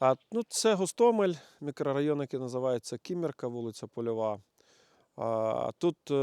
А, ну, це Гостомель, мікрорайон, який називається Кімерка, вулиця Польова. А, тут е,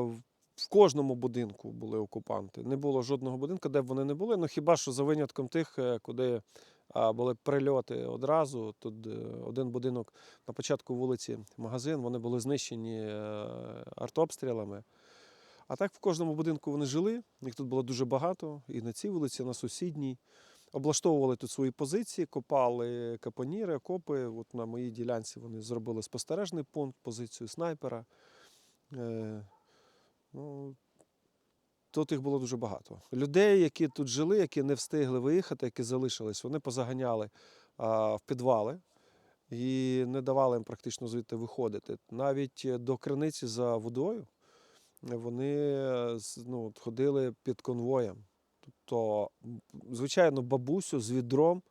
в- кожному будинку були окупанти. Не було жодного будинку, де б вони не були. Ну хіба що за винятком тих, е, куди були прильоти одразу. Тут е, один будинок на початку вулиці, магазин, вони були знищені артобстрілами. А так в кожному будинку вони жили, їх тут було дуже багато, і на цій вулиці, і на сусідній. Облаштовували тут свої позиції, копали капоніри, окопи. От на моїй ділянці вони зробили спостережний пункт, позицію снайпера. Е, ну, тут їх було дуже багато. Людей, які тут жили, які не встигли виїхати, які залишились, вони позаганяли а, в підвали і не давали їм практично звідти виходити. Навіть до криниці за водою вони е, ну, ходили під конвоєм. Тобто, звичайно, бабусю з відром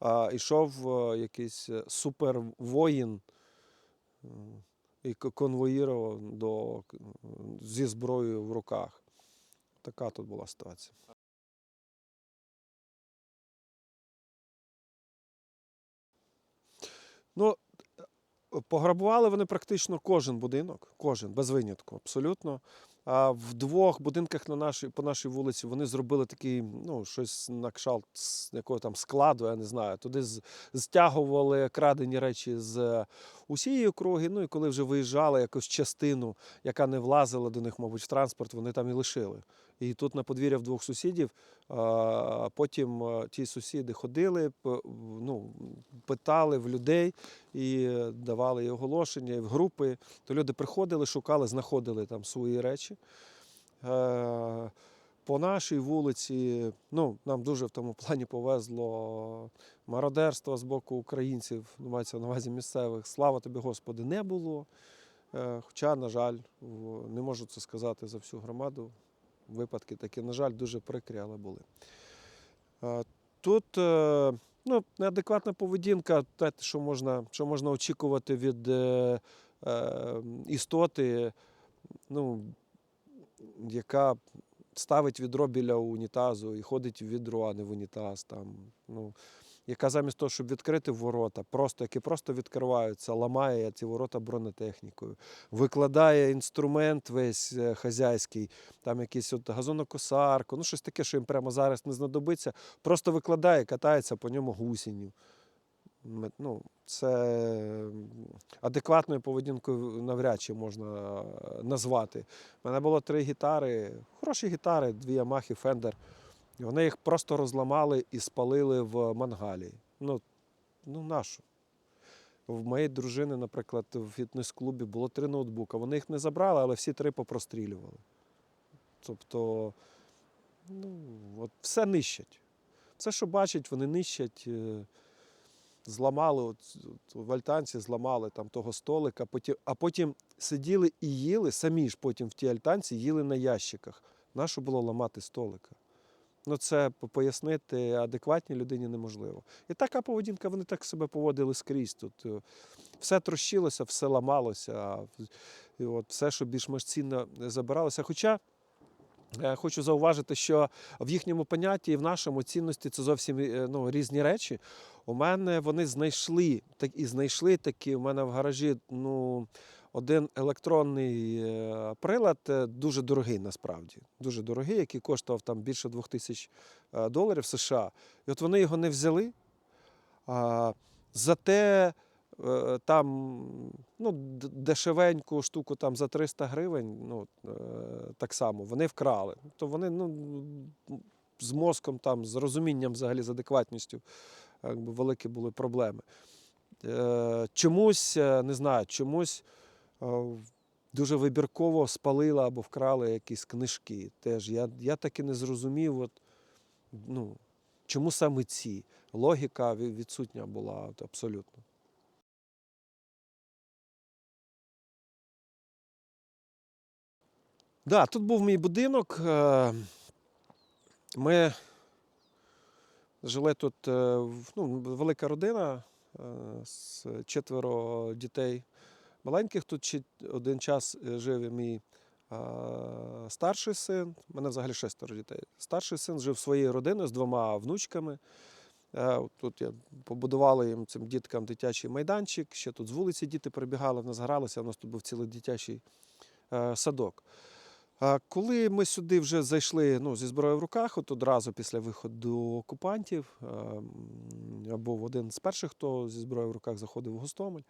а, йшов е, якийсь е, супервоїн і конвоїрував до, зі зброєю в руках. Така тут була ситуація. Ну, е, пограбували вони практично кожен будинок, кожен, без винятку, абсолютно. В двох будинках на нашій, по нашій вулиці вони зробили такий, ну, щось на кшалт якого там складу, я не знаю. Туди стягували крадені речі з усієї округи. Ну і коли вже виїжджали якусь частину, яка не влазила до них, мабуть, в транспорт, вони там і лишили. І тут на подвір'я в двох сусідів. Потім ті сусіди ходили, ну, питали в людей і давали і оголошення, і в групи. То люди приходили, шукали, знаходили там свої речі. Е, По нашій вулиці, ну, нам дуже в тому плані повезло мародерство з боку українців, мається на увазі місцевих. Слава тобі, Господи, не було. Е, Хоча, на жаль, не можу це сказати за всю громаду. Випадки такі, на жаль, дуже прикрі, але були. Тут е, ну, неадекватна поведінка, те, що можна, що можна очікувати від е, е, істоти, ну, яка ставить відро біля унітазу і ходить в відро, а не в унітаз. Там, ну, яка замість того, щоб відкрити ворота, просто, які просто відкриваються, ламає ці ворота бронетехнікою, викладає інструмент весь е, хазяйський, там якийсь от газонокосарку, ну щось таке, що їм прямо зараз не знадобиться, просто викладає, катається по ньому гусінню. Ну, це адекватною поведінкою навряд чи можна е, назвати. У мене було три гітари, хороші гітари, дві Ямахи, Фендер. І вони їх просто розламали і спалили в мангалі. Ну, ну нащо? В моєї дружини, наприклад, в фітнес-клубі було три ноутбука. Вони їх не забрали, але всі три попрострілювали. Тобто, ну, от все нищать. Все, що бачать, вони нищать. е, Зламали, от, от альтанці зламали там того столика, потім, а потім сиділи і їли, самі ж потім в тій альтанці їли на ящиках. Нащо було ламати столика? Ну, це пояснити адекватній людині неможливо. І така поведінка, вони так себе поводили скрізь тут. е, Все трощилося, все ламалося, і от все, що більш-менш цінно забиралося. Хоча е, хочу зауважити, що в їхньому понятті і в нашому цінності це зовсім е, ну, різні речі. У мене вони знайшли так і знайшли такі. У мене в гаражі ну, один електронний е, прилад е, дуже дорогий насправді. Дуже дорогий, який коштував там більше двох тисяч е, доларів США. І от вони його не взяли. Зате там ну, дешевеньку штуку там за 300 гривень, ну, так само, вони вкрали. То вони ну, з мозком, там, з розумінням взагалі, з адекватністю якби, великі були проблеми. Чомусь, не знаю, чомусь дуже вибірково спалили або вкрали якісь книжки. Теж я, я так і не зрозумів, от, ну, чому саме ці. Логіка відсутня була от, абсолютно. Да, тут був мій будинок. е, Ми жили тут е, ну, велика родина е, з четверо дітей маленьких. Тут ще один час е, жив мій старший син. У мене взагалі шестеро дітей. Старший син жив своєю родиною з двома внучками. Е, Тут я побудували їм цим діткам дитячий майданчик. Ще тут з вулиці діти прибігали, в нас. У нас тут був цілий дитячий е, садок. Коли ми сюди вже зайшли ну, зі зброєю в руках, от одразу після виходу окупантів, я був один з перших, хто зі зброєю в руках заходив в Гостомель,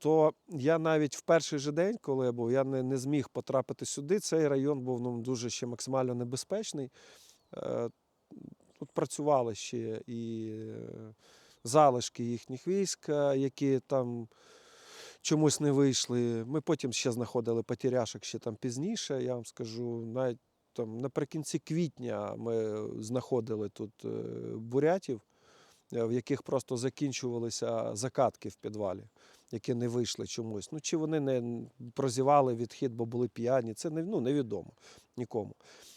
то я навіть в перший же день, коли я був, я не, не зміг потрапити сюди. Цей район був ну, дуже ще максимально небезпечний. Е, Тут працювали ще і е, залишки їхніх військ, е, які там чомусь не вийшли. Ми потім ще знаходили потеряшок ще там пізніше. Я вам скажу, навіть там наприкінці квітня ми знаходили тут бурятів, в яких просто закінчувалися закатки в підвалі, які не вийшли чомусь. Ну чи вони не прозівали відхід, бо були п'яні. Це не, ну, невідомо нікому.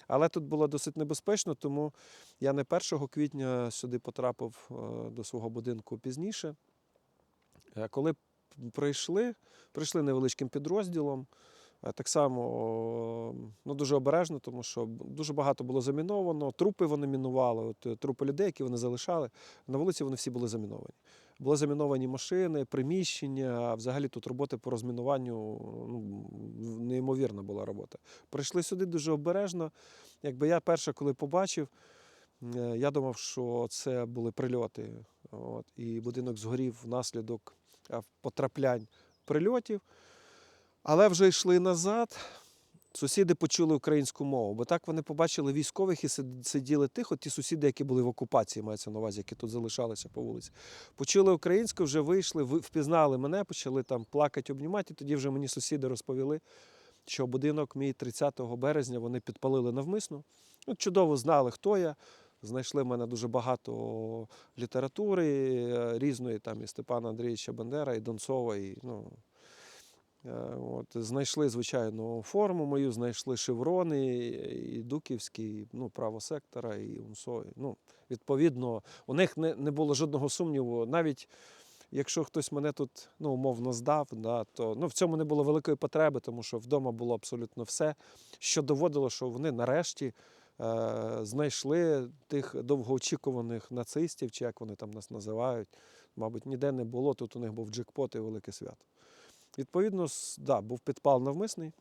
Але тут було досить небезпечно, тому я не 1 квітня сюди потрапив е, до свого будинку пізніше. Е, Коли прийшли, прийшли невеличким підрозділом. Е, Так само ну, дуже обережно, тому що дуже багато було заміновано. Трупи вони мінували, от, трупи людей, які вони залишали. На вулиці вони всі були заміновані. Були заміновані машини, приміщення. Взагалі тут роботи по розмінуванню ну, неймовірна була робота. Прийшли сюди дуже обережно. Якби я перше, коли побачив, е, я думав, що це були прильоти. От, і будинок згорів внаслідок е, потраплянь прильотів. Але вже йшли назад. Сусіди почули українську мову, бо так вони побачили військових і сиділи тихо. Ті сусіди, які були в окупації, мається на увазі, які тут залишалися по вулиці. Почули українську, вже вийшли, впізнали мене, почали там плакати, обнімати. І тоді вже мені сусіди розповіли, що будинок мій 30 березня вони підпалили навмисно. Ну, чудово знали, хто я. Знайшли в мене дуже багато літератури е, різної, там і Степана Андрійовича Бандера, і Донцова, і ну. Е, От, знайшли, звичайно, форму мою, знайшли шеврони, і Дуківський, і, ну, право сектора, і УНСО. Ну, відповідно, у них не, не було жодного сумніву. Навіть якщо хтось мене тут ну, умовно здав, да, то ну, в цьому не було великої потреби, тому що вдома було абсолютно все, що доводило, що вони нарешті е, знайшли тих довгоочікуваних нацистів, чи як вони там нас називають. Мабуть, ніде не було. Тут у них був джекпот і велике свято. Відповідно, да, був підпал навмисний.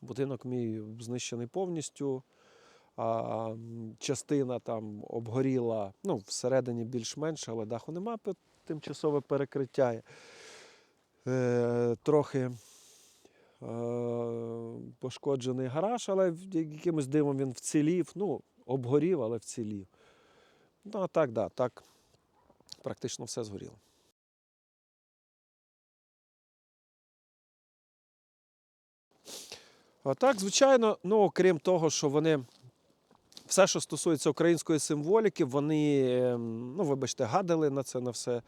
Будинок мій знищений повністю. А, частина там обгоріла, ну, всередині більш-менш, але даху нема, тимчасове перекриття. Е, трохи е, пошкоджений гараж, але якимось дивом він вцілів. Ну, обгорів, але вцілів. Ну, а так, да, так, практично все згоріло. Так, звичайно, ну окрім того, що вони все, що стосується української символіки, вони, ем, ну вибачте, гадали на це на все.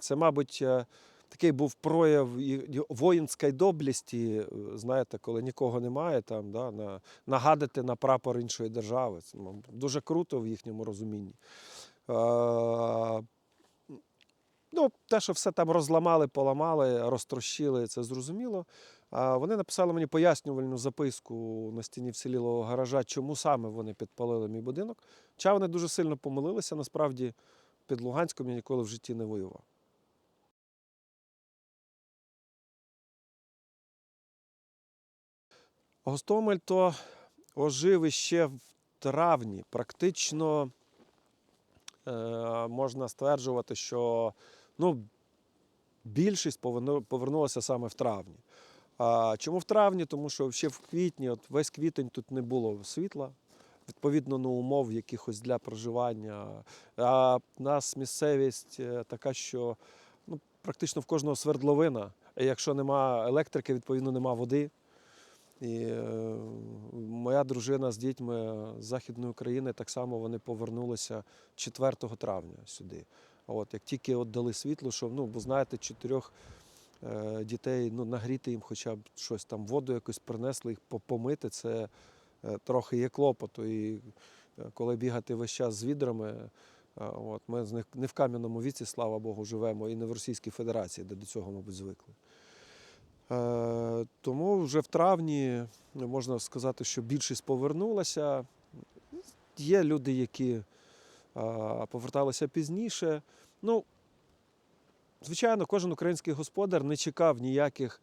Це, мабуть, е, такий був прояв воїнської доблісті, е, знаєте, коли нікого немає, там, да, на, нагадати на прапор іншої держави. Це мабуть, дуже круто в їхньому розумінні. А, Ну, те, що все там розламали, поламали, розтрощили, це зрозуміло. Вони написали мені пояснювальну записку на стіні вцілілого гаража, чому саме вони підпалили мій будинок. Ча вони дуже сильно помилилися. Насправді під Луганськом я ніколи в житті не воював. Гостомель то ожив іще в травні. Практично е, можна стверджувати, що ну, більшість повернулася саме в травні. А чому в травні? Тому що ще в квітні, от весь квітень тут не було світла, відповідно, ну, умов якихось для проживання. А в нас місцевість е, така, що ну, практично в кожного свердловина. Якщо нема електрики, відповідно нема води. І е, моя дружина з дітьми з Західної України так само вони повернулися 4 травня сюди. От, як тільки от дали світло, що ну, бо знаєте, чотирьох дітей ну, нагріти їм хоча б щось там, воду якось принесли, їх помити, це е, трохи є клопоту. І е, коли бігати весь час з відрами, е, от, ми не в кам'яному віці, слава Богу, живемо, і не в Російській Федерації, де до цього, мабуть, звикли. Е, Тому вже в травні ну, можна сказати, що більшість повернулася. Є люди, які поверталися пізніше. Ну, звичайно, кожен український господар не чекав ніяких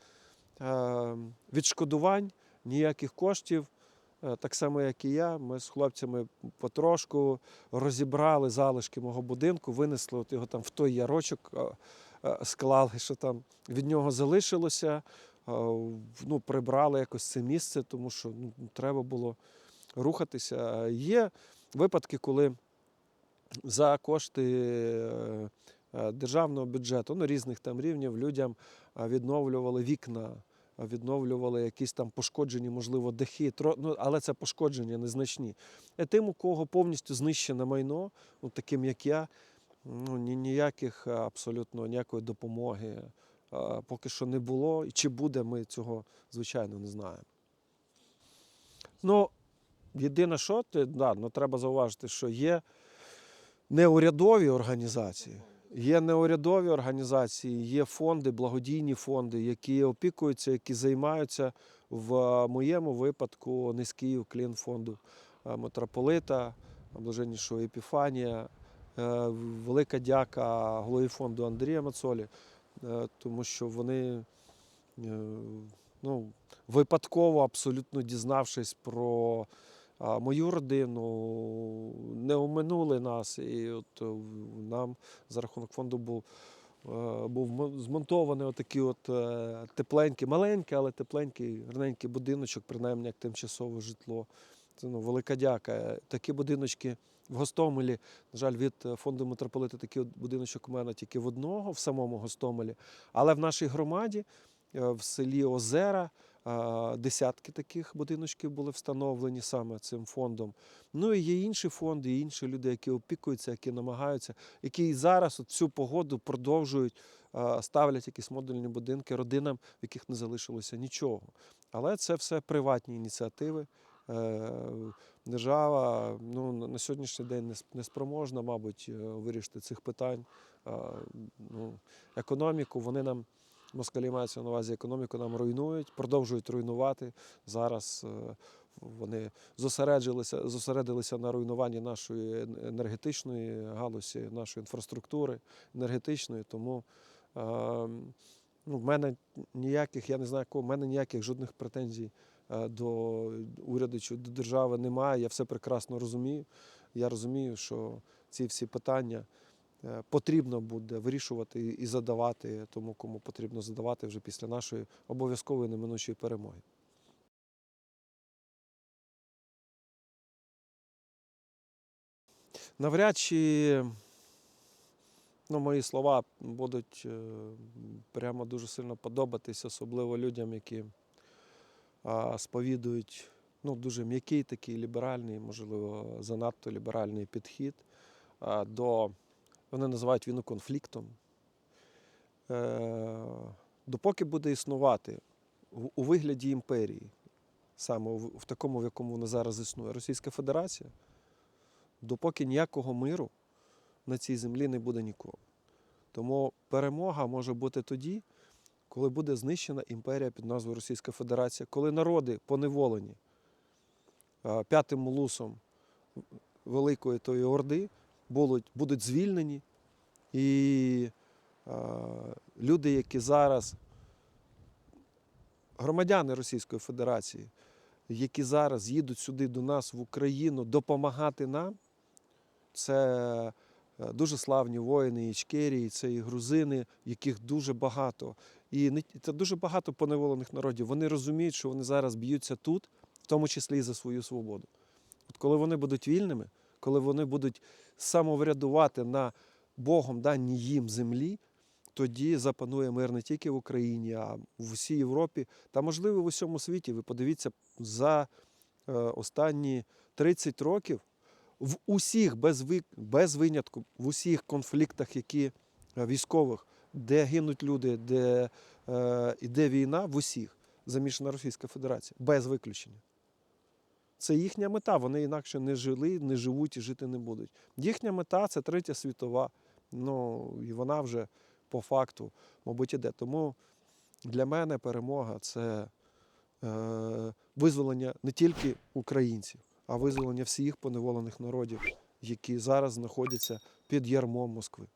е, відшкодувань, ніяких коштів. Е, Так само, як і я, ми з хлопцями потрошку розібрали залишки мого будинку, винесли от його там в той ярочок, е, склали, що там від нього залишилося. Ну, прибрали якось це місце, тому що ну, треба було рухатися. Є випадки, коли за кошти державного бюджету, ну, різних там рівнів, людям е, відновлювали вікна, е, відновлювали якісь там пошкоджені, можливо, дахи, ну, але це пошкодження незначні. А тим, у кого повністю знищене майно, ну, таким як я, ну, ні, ніяких е, абсолютно ніякої допомоги е, поки що не було. І чи буде, ми цього, звичайно, не знаємо. Ну, єдине, що да, ну, треба зауважити, що є неурядові організації. Є неурядові організації, є фонди, благодійні фонди, які опікуються, які займаються в моєму випадку низький уклін фонду е, митрополита, блаженнішого Епіфанія. Е, Велика дяка голові фонду Андрія Мацолі, е, тому що вони е, ну, випадково абсолютно дізнавшись про мою родину, не оминули нас. І от е, нам за рахунок фонду був, е, був змонтований отакий от е, тепленький, маленький, але тепленький, гарненький будиночок, принаймні як тимчасове житло. Це ну, велика дяка. Такі будиночки в Гостомелі, на жаль, від фонду митрополита такий будиночок у мене тільки в одного в самому Гостомелі. Але в нашій громаді, в селі Озера, Десятки таких будиночків були встановлені саме цим фондом. Ну і є інші фонди, і інші люди, які опікуються, які намагаються, які і зараз от цю погоду продовжують ставлять якісь модульні будинки родинам, в яких не залишилося нічого. Але це все приватні ініціативи. Е, Держава ну, на- сьогоднішній день не спроможна, мабуть, е, вирішити цих питань. Ну, економіку вони нам Москалі мається на увазі економіку нам руйнують, продовжують руйнувати. Зараз е, вони зосередилися, зосередилися на руйнуванні нашої енергетичної галузі, нашої інфраструктури енергетичної. Тому е, ну, в мене ніяких, я не знаю, кого, в мене ніяких жодних претензій е, до уряду чи до держави немає. Я все прекрасно розумію. Я розумію, що ці всі питання потрібно буде вирішувати і задавати тому, кому потрібно задавати вже після нашої обов'язкової неминучої перемоги. Навряд чи ну, мої слова будуть е, прямо дуже сильно подобатись, особливо людям, які сповідують ну, дуже м'який такий ліберальний, можливо, занадто ліберальний підхід до, вони називають війну конфліктом. Е, допоки буде існувати у вигляді імперії, саме в, такому, в якому вона зараз існує, Російська Федерація, допоки ніякого миру на цій землі не буде ніколи. Тому перемога може бути тоді, коли буде знищена імперія під назвою Російська Федерація, коли народи поневолені а, п'ятим мулусом Великої тої Орди будуть, будуть звільнені, і а, люди, які зараз громадяни Російської Федерації, які зараз їдуть сюди до нас в Україну допомагати нам, це е, дуже славні воїни Ічкерії, це і грузини, яких дуже багато. І це дуже багато поневолених народів. Вони розуміють, що вони зараз б'ються тут, в тому числі і за свою свободу. От коли вони будуть вільними, коли вони будуть самоврядувати на Богом даній їм землі, тоді запанує мир не тільки в Україні, а в усій Європі та, можливо, в усьому світі. Ви подивіться, за е, останні 30 років в усіх без, без винятку, в усіх конфліктах, які е, військових, де гинуть люди, де е, іде війна, в усіх замішана Російська Федерація, без виключення. Це їхня мета. Вони інакше не жили, не живуть і жити не будуть. Їхня мета це третя світова. Ну і вона вже по факту, мабуть, іде. Тому для мене перемога це е, визволення не тільки українців, а визволення всіх поневолених народів які зараз знаходяться під ярмом Москви.